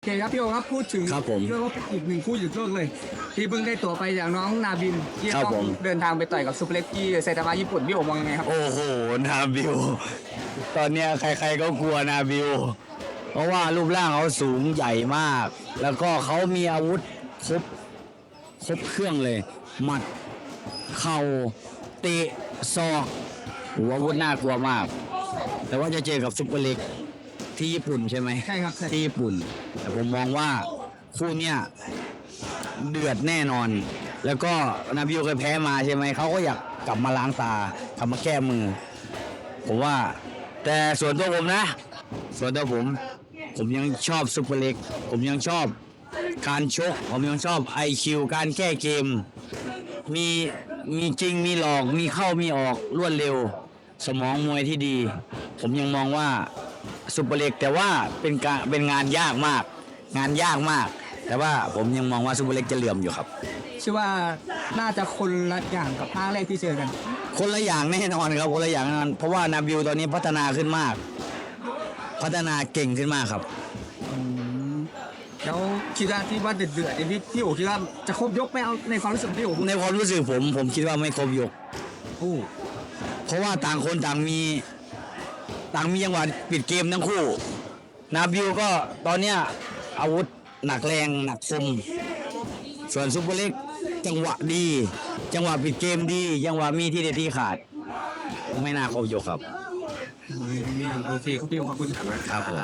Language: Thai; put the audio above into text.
โอเคครับพี่โอครับพูดถึงครับผมเรียกว่าเป็นอีกหนึ่งคู่หยุดโลกเลย ที่เพิ่งได้ตัวไปอย่างน้องนาบินที่ครับต้องผมเดินทางไปต่อยกับซูเปอร์เล็กที่ไซตามะญี่ปุ่นพี่โอมองยังไงครับ โอ้โห นาบิว ตอนเนี้ยใครๆก็กลัวนาบิว เพราะว่ารูปร่างเขาสูงใหญ่มาก แล้วก็เขามีอาวุธครบ ครบเครื่องเลย หมัด เข่าเตะศอกหัวอาวุธน่ากลัวมาก แต่ว่าจะเจอกับซุปเปอร์เล็ก ที่ญี่ปุ่นใช่ไหมใช่ครับใช่ ที่ญี่ปุ่น แต่ผมมองว่าคู่เนี้ยเดือดแน่นอน แล้วก็นาบิวเคยแพ้มาใช่ไหมเขาก็อยากกลับมาล้างตากลับมาแก้มือ ผมว่า แต่ส่วนตัวผมนะ ส่วนตัวผม ผมยังชอบซุปเปอร์เล็ก ผมยังชอบการชก ผมยังชอบ IQ การแก้เกม มีมีจริงมีหลอกมีเข้ามีออกรวดเร็ว สมองมวยที่ดี ผมยังมองว่า ซุปเปอร์เล็กแต่ว่าเป็นการเป็นงานยากมาก งานยากมาก แต่ว่าผมยังมองว่าซุปเปอร์เล็กจะเหลื่อมอยู่ครับเชื่อว่าน่าจะคนละอย่างกับภาคแรกที่เจอกัน คนละอย่างแน่นอนครับคนละอย่างแน่นอนเพราะว่านาบิวตอนนี้พัฒนาขึ้นมาก พัฒนาเก่งขึ้นมากครับ แล้วคิดว่าที่ว่าเดือดเดือดๆพี่พี่โอคิดว่าจะครบยกไหมเอาในความรู้สึกพี่โอในความรู้สึกผมผมคิดว่าไม่ครบยก โอ้เพราะว่าต่างคนต่างมี ต่างมีจังหวะปิดเกมทั้งคู่นาบิวก็ตอนเนี้ยอาวุธหนักแรงหนักคมส่วนซุปเปอร์เล็กจังหวะดี จังหวะปิดเกมดี จังหวะมีที่เด็ดที่ขาด ไม่น่าครบยกครับโอเคครับพี่โอขอบคุณครับครับผม